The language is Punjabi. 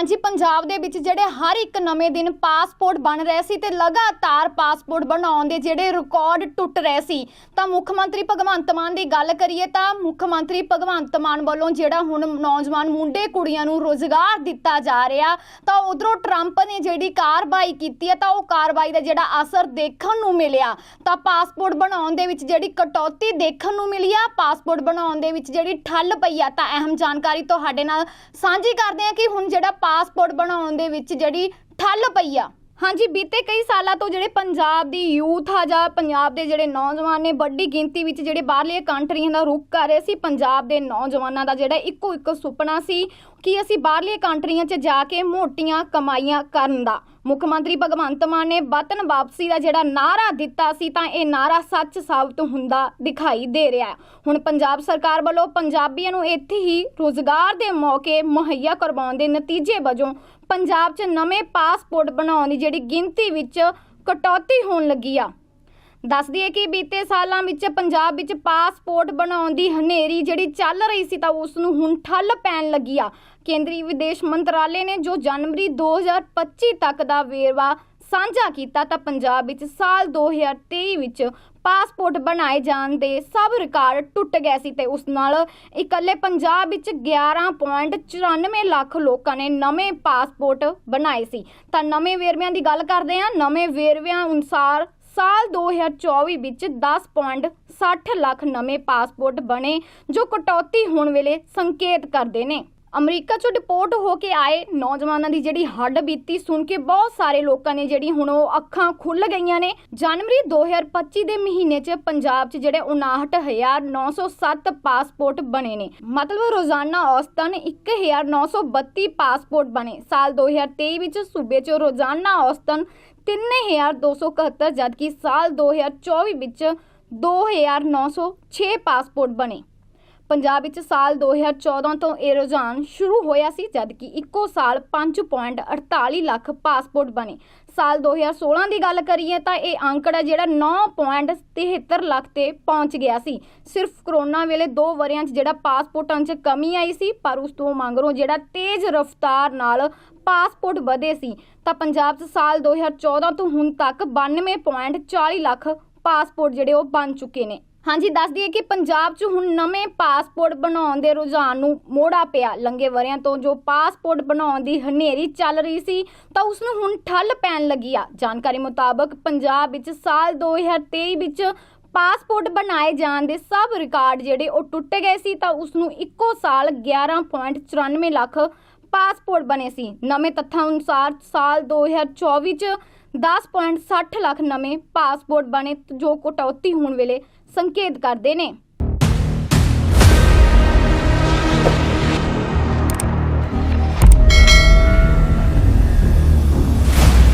ਹਾਂਜੀ, ਪੰਜਾਬ ਦੇ ਵਿੱਚ ਜਿਹੜੇ ਹਰ ਇੱਕ ਨਵੇਂ ਦਿਨ ਪਾਸਪੋਰਟ ਬਣ ਰਹੇ ਸੀ ਤੇ ਲਗਾਤਾਰ ਪਾਸਪੋਰਟ ਬਣਾਉਣ ਦੇ ਜਿਹੜੇ ਰਿਕਾਰਡ ਟੁੱਟ ਰਹੇ ਸੀ, ਤਾਂ ਮੁੱਖ ਮੰਤਰੀ ਭਗਵੰਤ ਮਾਨ ਦੀ ਗੱਲ ਕਰੀਏ ਤਾਂ ਮੁੱਖ ਮੰਤਰੀ ਭਗਵੰਤ ਮਾਨ ਵੱਲੋਂ ਜਿਹੜਾ ਹੁਣ ਨੌਜਵਾਨ ਮੁੰਡੇ ਕੁੜੀਆਂ ਨੂੰ ਰੋਜ਼ਗਾਰ ਦਿੱਤਾ ਜਾ ਰਿਹਾ, ਤਾਂ ਉਧਰੋਂ ਟਰੰਪ ਨੇ ਜਿਹੜੀ ਕਾਰਵਾਈ ਕੀਤੀ ਹੈ, ਤਾਂ ਉਹ ਕਾਰਵਾਈ ਦਾ ਜਿਹੜਾ ਅਸਰ ਦੇਖਣ ਨੂੰ ਮਿਲਿਆ। ਤਾਂ ਪਾਸਪੋਰਟ ਬਣਾਉਣ ਦੇ ਵਿੱਚ ਜਿਹੜੀ ਕਟੌਤੀ ਦੇਖਣ ਨੂੰ ਮਿਲੀ ਆ, ਪਾਸਪੋਰਟ ਬਣਾਉਣ ਦੇ ਵਿੱਚ ਜਿਹੜੀ ਠੱਲ ਪਈ ਆ, ਤਾਂ ਅਹਿਮ ਜਾਣਕਾਰੀ ਤੁਹਾਡੇ ਨਾਲ ਸਾਂਝੀ ਕਰਦੇ ਹਾਂ ਕਿ ਹੁਣ ਜਿਹੜਾ ਪਾਸਪੋਰਟ ਬਣਾਉਣ ਦੇ ਵਿੱਚ ਜਿਹੜੀ ਠੱਲ ਪਈ ਆ। ਹਾਂਜੀ, ਬੀਤੇ ਕਈ ਸਾਲਾਂ ਤੋਂ ਜਿਹੜੇ ਪੰਜਾਬ ਦੀ ਯੂਥ ਆ ਜਾਂ ਪੰਜਾਬ ਦੇ ਜਿਹੜੇ ਨੌਜਵਾਨ ਨੇ, ਵੱਡੀ ਗਿਣਤੀ ਵਿੱਚ ਜਿਹੜੇ ਬਾਹਰਲੇ ਕੰਟਰੀਆਂ ਦਾ ਰੁਖ ਕਰ ਰਹੇ ਸੀ, ਪੰਜਾਬ ਦੇ ਨੌਜਵਾਨਾਂ ਦਾ ਜਿਹੜਾ ਇੱਕੋ ਇੱਕ ਸੁਪਨਾ ਸੀ ਕਿ ਅਸੀਂ ਬਾਹਰਲੇ ਕੰਟਰੀਆਂ 'ਚ ਜਾ ਕੇ ਮੋਟੀਆਂ ਕਮਾਈਆਂ ਕਰਨ ਦਾ। ਮੁੱਖ ਮੰਤਰੀ ਭਗਵੰਤ ਮਾਨ ਨੇ ਵਤਨ ਵਾਪਸੀ ਦਾ ਜਿਹੜਾ ਨਾਰਾ ਦਿੱਤਾ ਸੀ, ਤਾਂ ਇਹ ਨਾਰਾ ਸੱਚ ਸਾਬਤ ਹੁੰਦਾ ਦਿਖਾਈ ਦੇ ਰਿਹਾ ਹੁਣ ਪੰਜਾਬ ਸਰਕਾਰ ਵੱਲੋਂ ਪੰਜਾਬੀਆਂ ਨੂੰ ਇੱਥੇ ਹੀ ਰੋਜ਼ਗਾਰ ਦੇ ਮੌਕੇ ਮੁਹੱਈਆ ਕਰਵਾਉਣ ਦੇ ਨਤੀਜੇ ਵਜੋਂ ਪੰਜਾਬ 'ਚ ਨਵੇਂ ਪਾਸਪੋਰਟ ਬਣਾਉਣ ਦੀ ਜਿਹੜੀ ਗਿਣਤੀ ਵਿੱਚ ਕਟੌਤੀ ਹੋਣ ਲੱਗੀ ਆ। ਦੱਸ ਦਈਏ ਕਿ ਬੀਤੇ ਸਾਲਾਂ ਵਿੱਚ ਪੰਜਾਬ ਵਿੱਚ ਪਾਸਪੋਰਟ ਬਣਾਉਣ ਦੀ ਹਨੇਰੀ ਜਿਹੜੀ ਚੱਲ ਰਹੀ ਸੀ ਤਾਂ ਉਸ ਨੂੰ ਹੁਣ ਠੱਲ ਪੈਣ ਲੱਗੀ ਆ। ਕੇਂਦਰੀ ਵਿਦੇਸ਼ ਮੰਤਰਾਲੇ ਨੇ ਜੋ ਜਨਵਰੀ 2025 ਤੱਕ ਦਾ ਵੇਰਵਾ ਸਾਂਝਾ ਕੀਤਾ ਤਾਂ ਪੰਜਾਬ ਵਿੱਚ ਸਾਲ 2023 ਵਿੱਚ ਪਾਸਪੋਰਟ ਬਣਾਏ ਜਾਣ ਦੇ ਸਭ ਰਿਕਾਰਡ ਟੁੱਟ ਗਏ ਸੀ ਤੇ ਉਸ ਨਾਲ ਇਕੱਲੇ ਪੰਜਾਬ ਵਿੱਚ 11.94 ਲੱਖ ਲੋਕਾਂ ਨੇ ਨਵੇਂ ਪਾਸਪੋਰਟ ਬਣਾਏ ਸੀ। ਤਾਂ ਨਵੇਂ ਵੇਰਵਿਆਂ ਦੀ ਗੱਲ ਕਰਦੇ ਹਾਂ। ਨਵੇਂ ਵੇਰਵਿਆਂ ਅਨੁਸਾਰ ਸਾਲ 2024 ਵਿੱਚ 10.60 ਲੱਖ ਨਵੇਂ ਪਾਸਪੋਰਟ ਬਣੇ, ਜੋ ਕਟੌਤੀ ਹੋਣ ਵੇਲੇ ਸੰਕੇਤ ਕਰਦੇ ਨੇ। ਅਮਰੀਕਾ ਚੋਂ ਡਿਪੋਰਟ ਹੋ ਕੇ ਆਏ ਨੌਜਵਾਨਾਂ ਦੀ ਜਿਹੜੀ ਹੱਡ ਬੀਤੀ ਸੁਣ ਕੇ ਬਹੁਤ ਸਾਰੇ ਲੋਕਾਂ ਨੇ ਜਿਹੜੀ ਹੁਣ ਉਹ ਅੱਖਾਂ ਖੁੱਲ ਗਈਆਂ ਨੇ। ਜਨਵਰੀ 2025 ਦੇ ਮਹੀਨੇ 'ਚ ਪੰਜਾਬ 'ਚ ਜਿਹੜੇ 59907 ਪਾਸਪੋਰਟ ਬਣੇ ਨੇ। ਮਤਲਬ ਰੋਜ਼ਾਨਾ ਔਸਤਨ 1932 ਪਾਸਪੋਰਟ ਬਣੇ। ਸਾਲ 2023 ਵਿੱਚ ਸੂਬੇ 'ਚ ਰੋਜ਼ਾਨਾ ਔਸਤਨ 3271 ਜਦਕਿ ਸਾਲ 2024 ਵਿੱਚ 2906 ਪਾਸਪੋਰਟ ਬਣੇ। ਪੰਜਾਬ ਵਿੱਚ ਸਾਲ 2014 ਤੋਂ ਇਹ ਰੁਝਾਨ ਸ਼ੁਰੂ ਹੋਇਆ ਸੀ, ਜਦਕਿ ਇੱਕੋ ਸਾਲ 5.48 ਲੱਖ ਪਾਸਪੋਰਟ ਬਣੇ। ਸਾਲ 2016 ਦੀ ਗੱਲ ਕਰੀਏ ਤਾਂ ਇਹ ਅੰਕੜਾ ਜਿਹੜਾ 9.73 ਲੱਖ ਤੇ ਪਹੁੰਚ ਗਿਆ ਸੀ। ਸਿਰਫ ਕਰੋਨਾ ਵੇਲੇ ਦੋ ਵਰਿਆਂ 'ਚ ਜਿਹੜਾ ਪਾਸਪੋਰਟਾਂ 'ਚ ਕਮੀ ਆਈ ਸੀ, ਪਰ ਉਸ ਤੋਂ ਮੰਗਰੋਂ ਜਿਹੜਾ ਤੇਜ਼ ਰਫ਼ਤਾਰ ਨਾਲ ਪਾਸਪੋਰਟ ਵਧੇ ਸੀ, ਤਾਂ ਪੰਜਾਬ 'ਚ ਸਾਲ 2014 ਤੋਂ ਹੁਣ ਤੱਕ 92.40 ਲੱਖ ਪਾਸਪੋਰਟ ਜਿਹੜੇ ਉਹ ਬਣ ਚੁੱਕੇ ਨੇ। ਹਾਂਜੀ ਦੱਸ ਦਈਏ ਕਿ ਪੰਜਾਬ 'ਚ ਹੁਣ ਨਵੇਂ ਪਾਸਪੋਰਟ ਬਣਾਉਣ ਦੇ ਰੁਝਾਨ ਨੂੰ ਮੋੜਾ ਪਿਆ। ਲੰਗੇ ਵਰਿਆਂ ਤੋਂ ਜੋ ਪਾਸਪੋਰਟ ਬਣਾਉਣ ਦੀ ਹਨੇਰੀ ਚੱਲ ਰਹੀ ਸੀ, ਤਾਂ ਉਸ ਨੂੰ ਹੁਣ ਠੱਲ ਪੈਣ ਲੱਗੀ ਆ। ਜਾਣਕਾਰੀ ਮੁਤਾਬਕ ਪੰਜਾਬ ਵਿੱਚ ਸਾਲ 2023 ਵਿੱਚ ਪਾਸਪੋਰਟ ਬਣਾਏ ਜਾਣ ਦੇ ਸਭ ਰਿਕਾਰਡ ਜਿਹੜੇ ਉਹ ਟੁੱਟ ਗਏ ਸੀ, ਤਾਂ ਉਸ ਨੂੰ ਇੱਕੋ ਸਾਲ 11.94 ਲੱਖ ਪਾਸਪੋਰਟ ਬਣੇ ਸੀ। ਨਵੇਂ ਤੱਥਾਂ ਅਨੁਸਾਰ ਸਾਲ 2024 ਚ 10.60 ਲੱਖ ਨਵੇਂ ਪਾਸਪੋਰਟ ਬਣੇ ਜੋ ਕਟੌਤੀ ਹੋਣ ਵੇਲੇ ਸੰਕੇਤ ਕਰਦੇ ਨੇ।